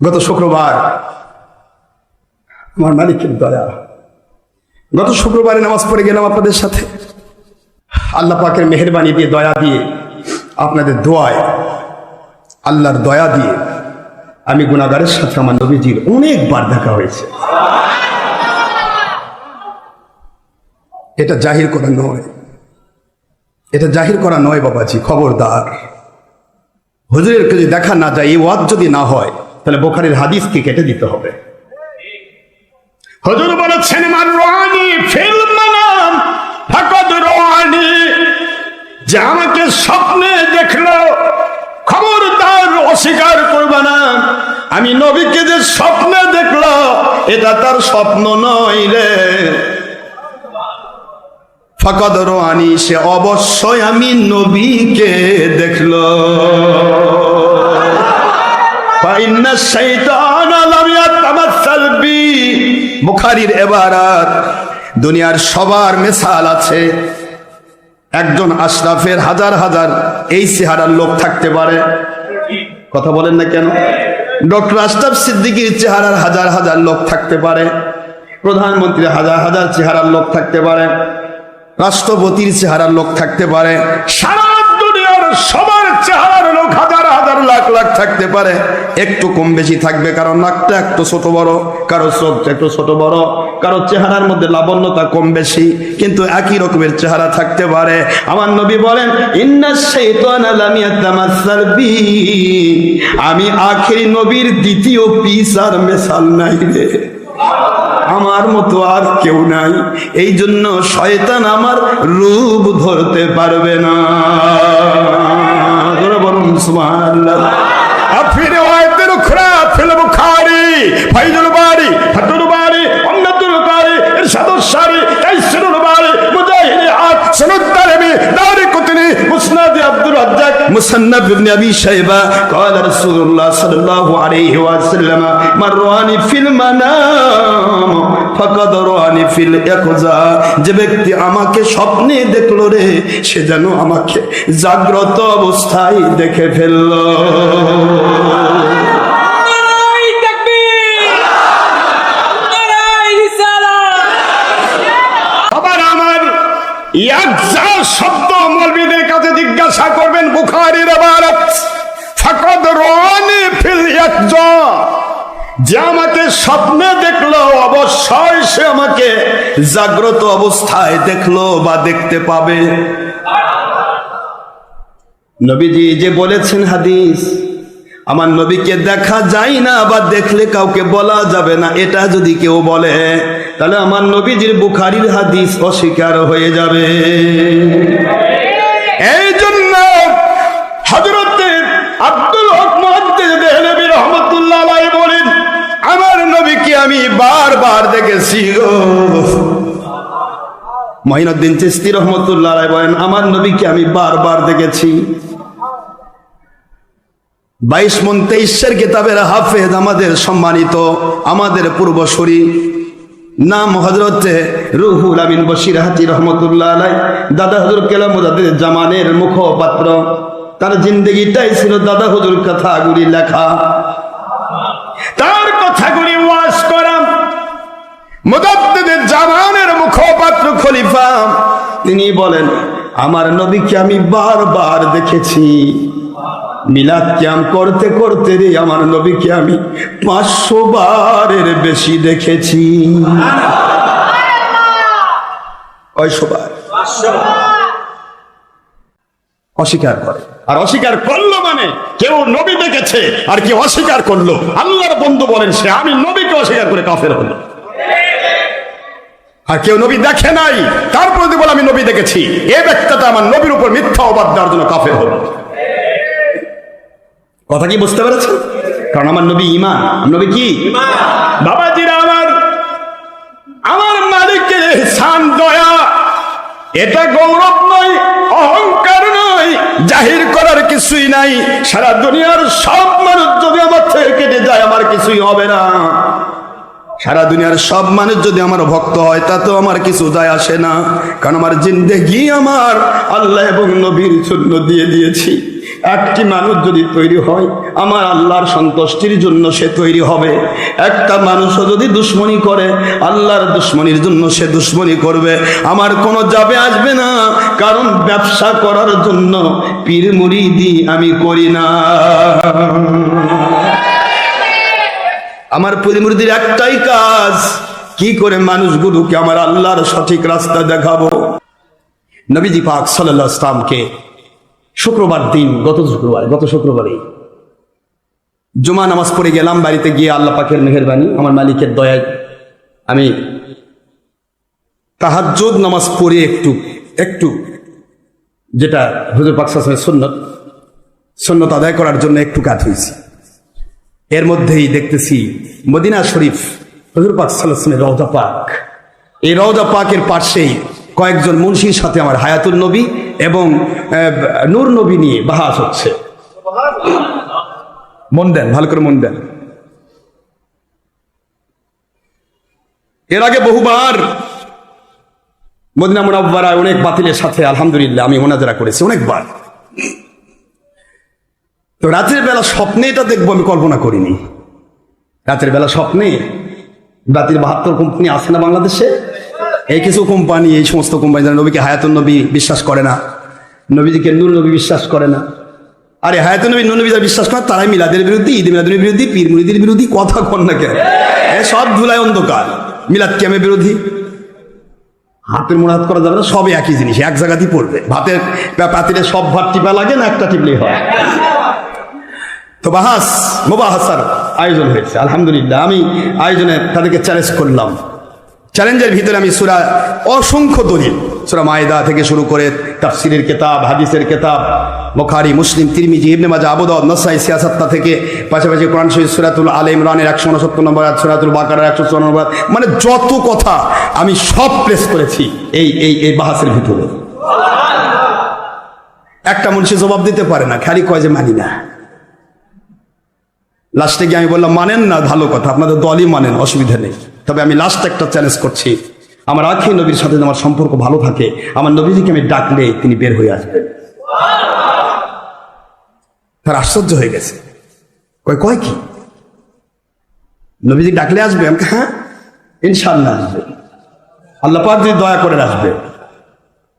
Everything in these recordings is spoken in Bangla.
গত শুক্রবার, আমার মালিকের দয়া। গত শুক্রবারে নামাজ পড়ে গেলাম আপনাদের সাথে। আল্লাহ পাকের মেহরবানি দিয়ে দয়া দিয়ে, আপনাদের দোয়ায় আল্লাহর দয়া দিয়ে আমি গুণাগারের সাথে আমার নবীজির অনেকবার দেখা হয়েছে। এটা জাহির করা নয়। এটা জাহির করা নয় বাবাজি, খবরদার। হুজুরের যদি দেখা না যায়, এই ওয়াদ যদি না হয় তাহলে বোখারির হাদিসকে কেটে দিতে হবে? হুজুর বলেছেন, মান রোহানি ফিল মানাম ফাকাদ রোহানি যে আমাকে স্বপ্নে দেখল, খবরদার অস্বীকার করবে না। আমি নবীকে যে স্বপ্নে দেখল, এটা তার স্বপ্ন নয় রে। ফাকাদ রোহানি সে অবশ্যই আমি নবীকে দেখল। দুনিয়ার সবার মিসাল আছে। একজন আশরাফের হাজার হাজার এই চেহারার লোক থাকতে পারে। কথা বলেন না কেন? ডক্টর আশরাফ সিদ্দিকীর চেহারার হাজার হাজার লোক থাকতে পারে। প্রধানমন্ত্রীর হাজার হাজার চেহারার লোক থাকতে পারে। রাষ্ট্রপতির চেহারার লোক থাকতে পারে। সারা দুনিয়ার সবার চেহারার লোক হাজার লাখ লাখ থাকতে পারে, একটু কম বেশি থাকবে। কারণ নাকটা একটু ছোট বড়, কারও চোখ একটু ছোট বড়, কারও চেহারার মধ্যে লাবণ্যতা কম বেশি, কিন্তু একই রকমের চেহারা থাকতে পারে। আমার নবী বলেন আমি আখেরি নবীর দ্বিতীয় পিস আর মেশাল নাই রে। আমার মতো আর কেউ নাই। এই জন্য শয়তান আমার রূপ ধরতে পারবে না। বলুন রাজ্জাক মুসান্নাফ ইবনে আবি শাইবা قال رسول الله صلى الله عليه وسلم من رآني في المنام فقد رآني في اليقظة যে ব্যক্তি আমাকে স্বপ্নে দেখলো রে সে যেন আমাকে জাগ্রত অবস্থায় দেখে ফেললো ইয়াকজা যে আমাকে স্বপ্নে দেখল, অবশ্যই সে আমাকে জাগ্রত অবস্থায় দেখল বা দেখতে পাবে। নবীজি যে বলেছেন হাদিস, আমার নবীকে দেখা যায় না বা দেখলে কাউকে বলা যাবে না, এটা যদি কেউ বলে, তাহলে আমার নবীজির বুখারির হাদিস অস্বীকার হয়ে যাবে। আমি বারবার দেখেছি গো। মহিনুদ্দিন চিস্তি রহমতুল্লাহ আলাই বলেন, আমার নবীকে আমি বারবার দেখেছি। বাইশ মন তেইশের কিতাবের হাফেজ আমাদের সম্মানিত, আমাদের পূর্বসূরি নাম হজরতে রুহুল আমিন বশির হাতি রহমতুল্লাহ আলাই দাদা হজুর কেলামুদাদের জামানের মুখপাত্র। তার জিন্দগিটাই ছিল দাদা হুজুর কথাগুলি লেখা। তার কথাগুলি ওয়াজ করা মুদাদ্দিদের জামানের মুখপাত্র খলিফা। তিনি বলেন, আমার নবীকে আমি বারবার দেখেছি। মিলাদ ক্যাম করতে করতে রে, আমার নবীকে আমি পাঁচশো বারের বেশি দেখেছি। কয়শো বার। অস্বীকার করে। আর অস্বীকার করল কেউ নবী দেখেছে আর কেউ অস্বীকার করল। আল্লাহর বন্ধু বলেন সে, আমি নবীকে অস্বীকার করে কাফের হলো আর কেউ নবী দেখে নাই, তারপর বলে আমি নবী দেখেছি, এ ব্যক্তিটা আমার নবীর উপর মিথ্যা অবাদ দেওয়ার জন্য কাফের হলো। কথা কি বুঝতে পেরেছেন? কারণ আমার নবী ইমান নবী কি? বাবাজিরা আমার আমার মালিকের সান দয়া, এটা গৌরব নয়, অহংকার জাহির করার কিছুই নাই। সারা দুনিয়ার সব মানুষ যদি আমার থেকে কেটে যায়, আমার কিছুই হবে না। সারা দুনিয়ার সব মানুষ যদি আমার ভক্ত হয়, তাতেও আমার কিছু যায় আসে না। কারণ আমার জিন্দেগি আমার আল্লাহ এবং নবীর জন্য দিয়ে দিয়েছি। একটি মানুষ যদি তৈরি হয়, আমার আল্লাহর সন্তুষ্টির জন্য সে তৈরি হবে। একটা মানুষও যদি দুশ্মনী করে, আল্লাহর দুশ্মনির জন্য সে দুশ্মনী করবে। আমার কোনো যাবে আসবে না, কারণ ব্যবসা করার জন্য পীর মুরিদি আমি করি না। আমার পরিমূর্তির একটাই কাজ, কি করে মানুষগুলোকে আমার আল্লাহর সঠিক রাস্তা দেখাবো? নবীজি পাক সাল্লাহ ইসলামকে শুক্রবার দিন, গত শুক্রবার, গত শুক্রবারে জুমা নামাজ পড়ে গেলাম, বাড়িতে গিয়ে আল্লাহ পাকের মেহরবানি, আমার মালিকের দয়ায় আমি তাহাজ্জুদ নামাজ পড়ে একটু একটু, যেটা হুজুর পাক সাল্লাল্লাহু আলাইহি সুন্নত সুন্নত আদায় করার জন্য একটু কাজ হয়েছে। এর মধ্যেই দেখতেছি মদিনা শরীফ, হজুর পাক সাল্লামের রওজা পাক। এই রওজা পাকের পাশেই কয়েকজন মুন্সির সাথে আমার হায়াতুল নবী এবং নূর নবী নিয়ে বাহাস হচ্ছে। মন দেন, ভালো করে মন দেন। এর আগে বহুবার মদিনা মুনাব্বারায় অনেক বাতিলের সাথে, আলহামদুলিল্লাহ, আমি মোনাজারা করেছি অনেকবার। তো রাতের বেলা স্বপ্নে এটা দেখব, আমি কল্পনা করিনি। রাতের বেলা স্বপ্নে রাতের বাহাত্তর কোম্পানি আছে না বাংলাদেশে? এই কিছু কোম্পানি, এই সমস্ত কোম্পানি যারা নবীকে হায়াতুল নবী বিশ্বাস করে না, নবীজিকে নূর নবী বিশ্বাস করে না। আরে হায়াতুল নবী, নূর নবী যারা বিশ্বাস করে, তারাই মিলাদের বিরুদ্ধে, ঈদ মিলাদের বিরোধী পীর মুরিদের বিরোধী কথা কন না কেন? সব ধুলায় অন্ধকার। মিলাদ কেমে বিরোধী। হাতের মোড়াত করা যাবে না, সবই একই জিনিস, এক জায়গাতেই পড়বে। ভাতের পাতিলে সব ভাত টিপা লাগে না, একটা টিপলেই হয়। তো বাহাস, মোবাহাসার আয়োজন হয়েছে, আলহামদুলিল্লাহ। আমি আয়োজনে তাদেরকে চ্যালেঞ্জ করলাম। চ্যালেঞ্জের ভিতরে আমি সুরা অসংখ্য দলিল, সুরা মায়দা থেকে শুরু করে তাফসিরের কেতাব, হাদিসের কেতাব, বখারি, মুসলিম, তিরমিজি, ইবনে মাজা আবুদ নসাই, সিয়াসাত্তা থেকে পাশাপাশি কোরআন শরীফ, সুরাতুল আল ইমরানের একশো উনসত্তর নম্বর সুরাতুল বাকারের একশো চুয়ান্ন নম্বর মানে যত কথা আমি সব প্লেস করেছি এই এই এই বাহাসের ভিতরে। একটা মনুষ্য জবাব দিতে পারে না, খালি কয় যে মানি না। লাস্টে গিয়ে আমি বললাম, মানেন না ভালো কথা, আপনাদের দলই মানেন, অসুবিধা নেই। তবে আমি লাস্ট একটা চ্যালেঞ্জ করছি। আমার আখি নবীর সাথে আমার সম্পর্ক ভালো থাকে, আমার নবীজিকে আমি ডাকলে তিনি বের হয়ে আসবেন। তার আশ্চর্য হয়ে গেছে। কয় কয় কি? নবীজি ডাকলে আসবে? আমি হ্যাঁ? ইনশাল্লাহ আসবে। আল্লাহ যদি দয়া করে আসবে।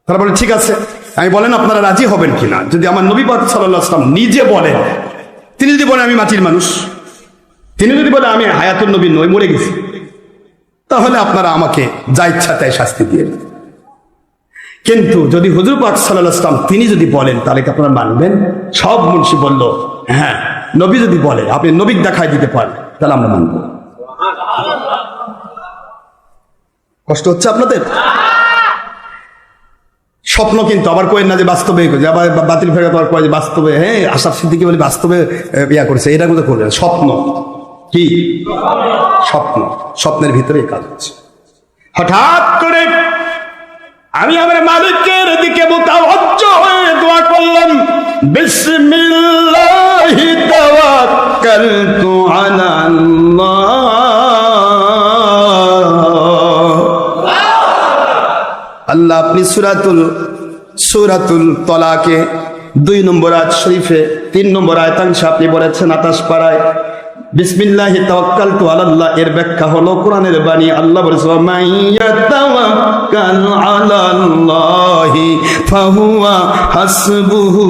তারা বলে, ঠিক আছে। আমি বলেন, আপনারা রাজি হবেন কিনা? যদি আমার নবী পাক সাল্লাহ আসলাম নিজে বলেন, তিনি যদি বলেন, আমি মাটির মানুষ। তিনি যদি বলেন, আমি হায়াতুল নবী নই, মরে গেছি। তাহলে আপনারা আমাকে যা ইচ্ছা তাই শাস্তি দিয়ে কিন্তু যদি হুজুর পাক সাল্লাহ তিনি যদি বলেন, তাহলে কি আপনারা মানবেন? সব মুন্সি বলল হ্যাঁ নবী যদি বলে, আপনি নবীক দেখাই দিতে পারেন, তাহলে আমরা মানব। কষ্ট হচ্ছে আপনাদের? স্বপ্ন কিন্তু আবার কয়েন না যে বাস্তবে আবার বাতিল ফেরত আবার কয় যে বাস্তবে হ্যাঁ আশাফ সিদ্দিকি বলে বাস্তবে ইয়া করছে, এটা কিন্তু করবেন স্বপ্ন। কি? স্বপ্ন। স্বপ্নের ভিতরে কাজ হচ্ছে। হঠাৎ করে আমি আমার মালিকের দিকে হয়ে দোয়া করলাম আল্লাহ। আপনি সুরাতুল সুরাতুল তলাকে দুই নম্বর আয়াত শরীফে, তিন নম্বর আয়তাংশ আপনি বলেছেন আতাশ পাড়ায় বিসমিল্লাহি তাওয়াক্কালতু আলাল্লাহ, এর ব্যাখ্যা হলো কোরআনের বাণী। আল্লাহ বলেছে ওয়া মান ইয়াতাওয়াক্কাল আলাল্লাহি ফাহুয়া হাসবুহু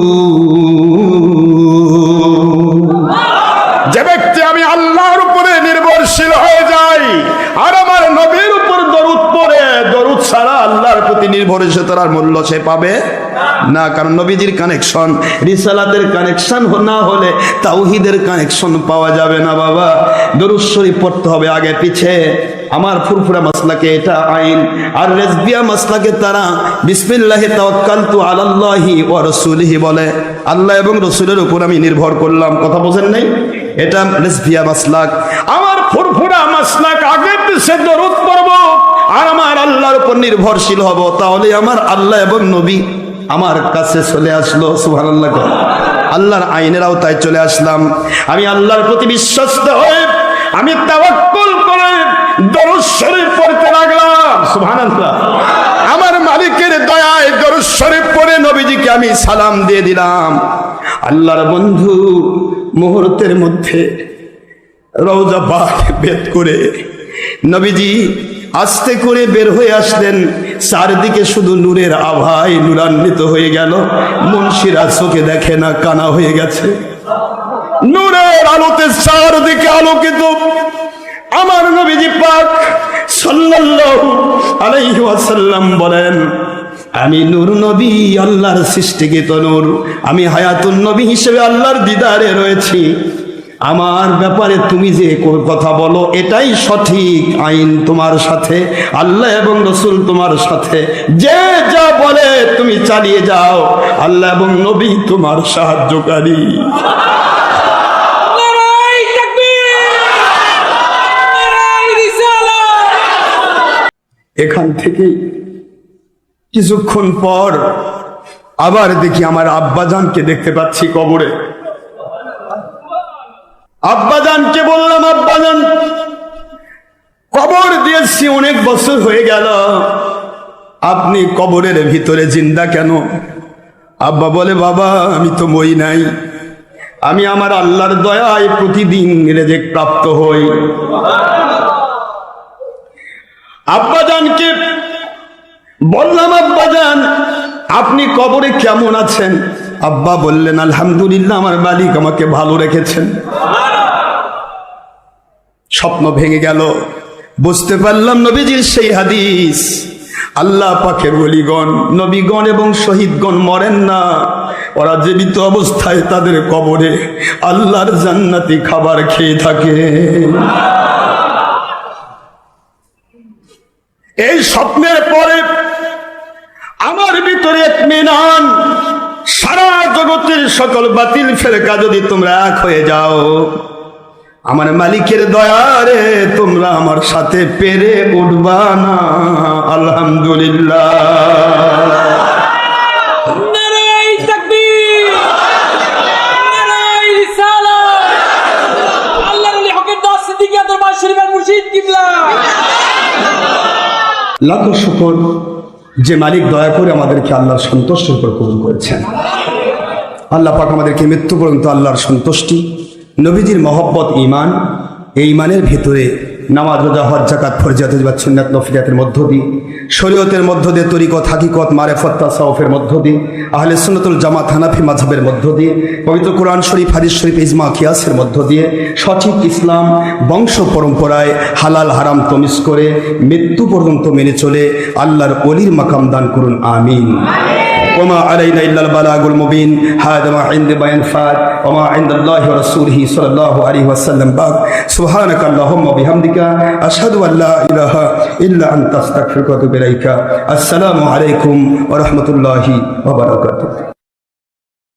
যে ব্যক্তি আমি আল্লাহর উপরে নির্ভরশীল হয়ে যাই আর আমার নবীর উপর দরুদ পড়ে দরুদ ছাড়া নির্ভরশীল তার মূল্য সে পাবে না। কারণ নবীজির কানেকশন রিসালাতের কানেকশন না হলে তাওহিদের কানেকশন পাওয়া যাবে না বাবা। দরুদ শরীফ পড়তে হবে আগে পিছে। আমার ফুরফুরা মাসলাকে এটা আইন, আর রেজবিয়া মাসলাকে তারা বিসমিল্লাহি তাওয়াক্কালতু আলাল্লাহি ওয়া রাসূলিহি বলে। আল্লাহ এবং রসুলের উপর আমি নির্ভর করলাম। কথা বোঝেন নাই? এটা রেজবিয়া মাসলাক। আমার ফুরফুরা মাসলাক আগে পিছে দরুদ পড়ব। আর আমার আল্লাহর উপর নির্ভরশীল হব, তাহলে আমার আল্লাহ এবং নবী আমার কাছে চলে আসলো, সুবহানাল্লাহ করে। আল্লাহর আইনের আওতায় চলে আসলাম। আমি আল্লাহর প্রতি বিশ্বস্ত হয়ে আমি তাওয়াক্কুল করে দরুদ শরীফ পড়তে লাগলাম, সুবহানাল্লাহ। আমার মালিকের দয়ায় দরুদ শরীফ পড়ে নবীজিকে আমি সালাম দিয়ে দিলাম। আল্লাহর বন্ধু মুহূর্তের মধ্যে রওজা বাগ বেদ করে নবীজি আস্তে করে বের হয়ে আসলেন। চারদিকে শুধু নূরের আভায় নূরান্বিত হয়ে গেল। মুন্সিরা চোখে দেখে না, কানা হয়ে গেছে। নূরের আলোতে চারদিকে আলোকিত। আমার নবীজি পাক সাল্লাল্লাহু আলাইহি ওয়াসাল্লাম বলেন, আমি নূর নবী, আল্লাহর সৃষ্টিকৃত নূর। আমি হায়াতুন নবী হিসেবে আল্লাহর দিদারে রয়েছি। আমার ব্যাপারে তুমি যে কথা বলো এটাই সঠিক আইন তোমার সাথে আল্লাহ এবং রসুল তোমার সাথে। যে যা বলে তুমি চালিয়ে যাও আল্লাহ এবং নবী তোমার সাহায্যকারী। এখান থেকে কিছুক্ষণ পর আবার দেখি আমার আব্বাজানকে দেখতে পাচ্ছি কবরে। আব্বাজানকে বললাম, আব্বাজান, কবর দিয়েছি, অনেক বছর হয়ে গেল। আপনি কবরের ভিতরে জিন্দা কেন? আব্বা বলে, বাবা, আমি তো মই নাই। আমি আমার আল্লাহর দয়ায় প্রতিদিন রেজেক প্রাপ্ত হই। আব্বাজানকে বললাম, আব্বাজান, আপনি কবরে কেমন আছেন? আব্বা বললেন, আলহামদুলিল্লাহ, আমার মালিক আমাকে ভালো রেখেছেন। স্বপ্ন ভেঙে গেল। বুঝতে পারলাম নবীজির সেই হাদিস। আল্লাহ পাখের বলিগণ নবীগণ এবং শহীদগণ মরেন না। ওরা জীবিত অবস্থায় তাদের কবরে আল্লাহর জান্নাতি খাবার খেয়ে থাকে। এই স্বপ্নের পরে আমার ভিতরে এক মেনান, সারা জগতের সকল বাতিল ফেরকা যদি তোমরা এক হয়ে যাও। আমার মালিকের দয়ারে তোমরা আমার সাথে পেরে উঠবা না। আলহামদুলিল্লাহ। লাখো শুকর, যে মালিক দয়া করে আমাদেরকে আল্লাহর সন্তুষ্টির উপর কবুল করেছেন। আল্লাহ পাক আমাদেরকে মৃত্যু পর্যন্ত আল্লাহর সন্তুষ্টি নবীজির ইমান এই ইমানের ভিতরে নামাজ, রোজা, হজ জাকাত ফরজিয়াত বা সুন্নাত নফিয়াতের মধ্য দিয়ে, শরীয়তের মধ্য দিয়ে, তরিকত, হাকিকত, মারেফত, তাসাউফের মধ্য দিয়ে, আহলে সুন্নতুল জামাত, হানাফি মাযহাবের মধ্য দিয়ে, পবিত্র কোরআন শরীফ, হাদিস শরীফ, ইজমা, কিয়াসের মধ্য দিয়ে, সঠিক ইসলাম, বংশ পরম্পরায় হালাল, হারাম তমিস করে মৃত্যু পর্যন্ত মেনে চলে আল্লাহর অলির মাকাম দান করুন, আমিন। وما علينا إلا البلاغ المبين هذا ما عند بيان فات وما عند الله ورسوله صلى الله عليه وسلم بعد سبحانك اللهم وبحمدك أشهد أن لا إله إلا أنت أستغفرك وأتوب إليك السلام عليكم ورحمة الله وبركاته